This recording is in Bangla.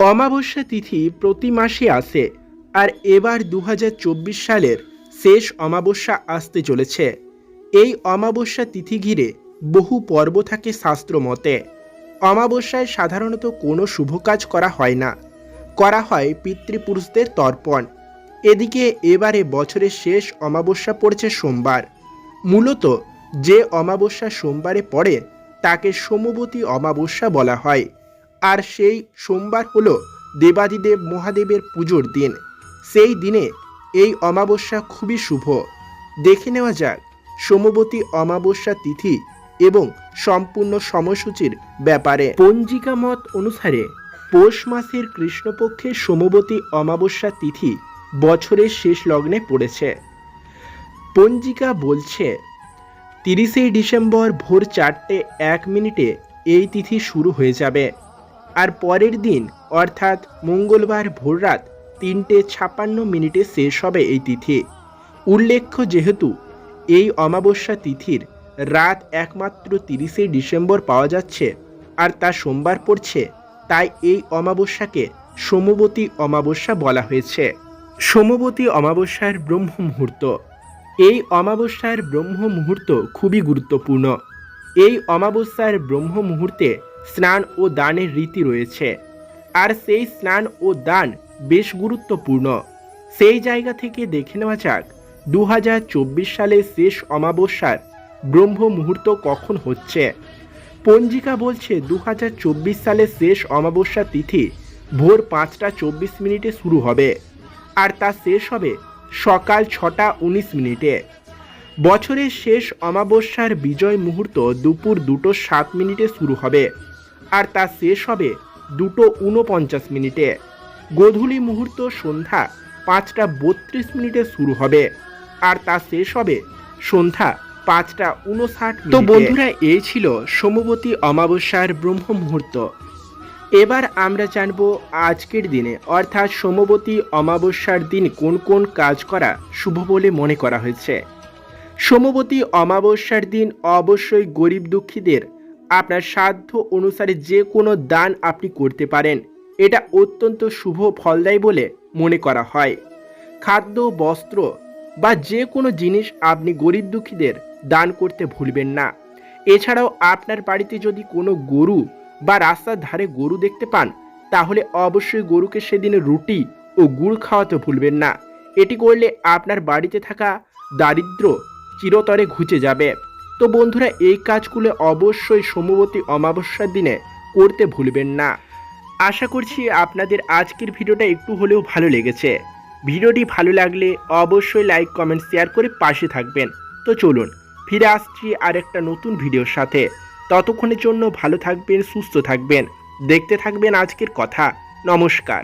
অমাবস্যা তিথি প্রতি মাসে আসে আর এবার দু হাজার চব্বিশ সালের শেষ অমাবস্যা আসতে চলেছে। এই অমাবস্যা তিথি ঘিরে বহু পর্ব থাকে শাস্ত্র মতে। অমাবস্যায় সাধারণত কোনো শুভ কাজ করা হয় না। করা হয় পিতৃপুরুষদের তর্পণ। এদিকে এবারে বছরের শেষ অমাবস্যা পড়েছে সোমবার। মূলত যে অমাবস্যা সোমবারে পড়ে তাকে সোমবতী অমাবস্যা বলা হয়। আর সেই সোমবার হলো দেবাদিদেব মহাদেবের পুজোর দিন। সেই দিনে এই অমাবস্যা খুবই শুভ। দেখে নেওয়া যাক, সোমবতী অমাবস্যা তিথি এবং সম্পূর্ণ সময়সূচির ব্যাপারে। পঞ্জিকা মত অনুসারে পৌষ মাসের কৃষ্ণপক্ষের সোমবতী অমাবস্যা তিথি বছরের শেষ লগ্নে পড়েছে। পঞ্জিকা বলছে, তিরিশে ডিসেম্বর ভোর চারটে এক মিনিটে এই তিথি শুরু হয়ে যাবে। আর পরের দিন, অর্থাৎ মঙ্গলবার ভোররাত তিনটে ছাপ্পান্ন মিনিটে শেষ হবে এই তিথি। উল্লেখ্য যেহেতু, এই অমাবস্যা তিথির রাত একমাত্র তিরিশে ডিসেম্বর পাওয়া যাচ্ছে, আর তা সোমবার পড়ছে, তাই এই অমাবস্যাকে সোমবতী অমাবস্যা বলা হয়েছে। সোমবতী অমাবস্যার ব্রহ্ম মুহূর্ত। এই অমাবস্যার ব্রহ্ম মুহূর্ত খুবই গুরুত্বপূর্ণ। এই অমাবস্যার ব্রহ্ম মুহূর্তে স্নান ও দানের রীতি রয়েছে। আর সেই স্নান ও দান বেশ গুরুত্বপূর্ণ। সেই জায়গা থেকে দেখে নেওয়া যাক দু সালের শেষ অমাবস্যার ব্রহ্ম মুহূর্ত কখন হচ্ছে। পঞ্জিকা বলছে দু হাজার চব্বিশ সালের শেষ অমাবস্যা তিথি ভোর পাঁচটা চব্বিশ মিনিটে শুরু হবে। আর তা শেষ হবে সকাল ছটা উনিশ মিনিটে। বছরের শেষ অমাবস্যার বিজয় মুহূর্ত দুপুর দুটো সাত মিনিটে শুরু হবে। আর তা শেষ হবে দুটো উনপঞ্চাশ মিনিটে। গোধূলি মুহূর্ত সন্ধ্যা পাঁচটা বত্রিশ মিনিটে শুরু হবে। আর তা শেষ হবে সন্ধ্যা পাঁচটা উনষাট তো বন্ধুরা এই ছিল সোমবতী অমাবস্যার ব্রহ্ম মুহূর্ত। এবার আমরা জানব আজকের দিনে অর্থাৎ সোমবতী অমাবস্যার দিন কোন কোন কাজ করা শুভ বলে মনে করা হয়েছে। সোমবতী অমাবস্যার দিন অবশ্যই গরিব দুঃখীদের আপনার সাধ্য অনুসারে যে কোনো দান আপনি করতে পারেন। এটা অত্যন্ত শুভ ফল দেয় বলে মনে করা হয়। খাদ্য, বস্ত্র বা যে কোনো জিনিস আপনি গরিব দুঃখীদের দান করতে ভুলবেন না। এছাড়াও আপনার বাড়িতে যদি কোনো গরু বা রাস্তার ধারে গরু দেখতে পান, তাহলে অবশ্যই গরুকে সেদিন রুটি ও গুড় খাওয়াতে ভুলবেন না। এটি করলে আপনার বাড়িতে থাকা দারিদ্র চিরতরে ঘুচে যাবে। তো বন্ধুরা, এই কাজগুলো অবশ্যই সোমবতী অমাবস্যার দিনে করতে ভুলবেন না। আশা করছি আপনাদের আজকের ভিডিওটা একটু হলেও ভালো লেগেছে। ভিডিওটি ভালো লাগলে অবশ্যই লাইক, কমেন্ট, শেয়ার করে পাশে থাকবেন। তো চলুন, ফিরে আসছি আর একটা নতুন ভিডিওর সাথে। ততক্ষণের জন্য ভালো থাকবেন, সুস্থ থাকবেন। দেখতে থাকবেন আজকের কথা। নমস্কার।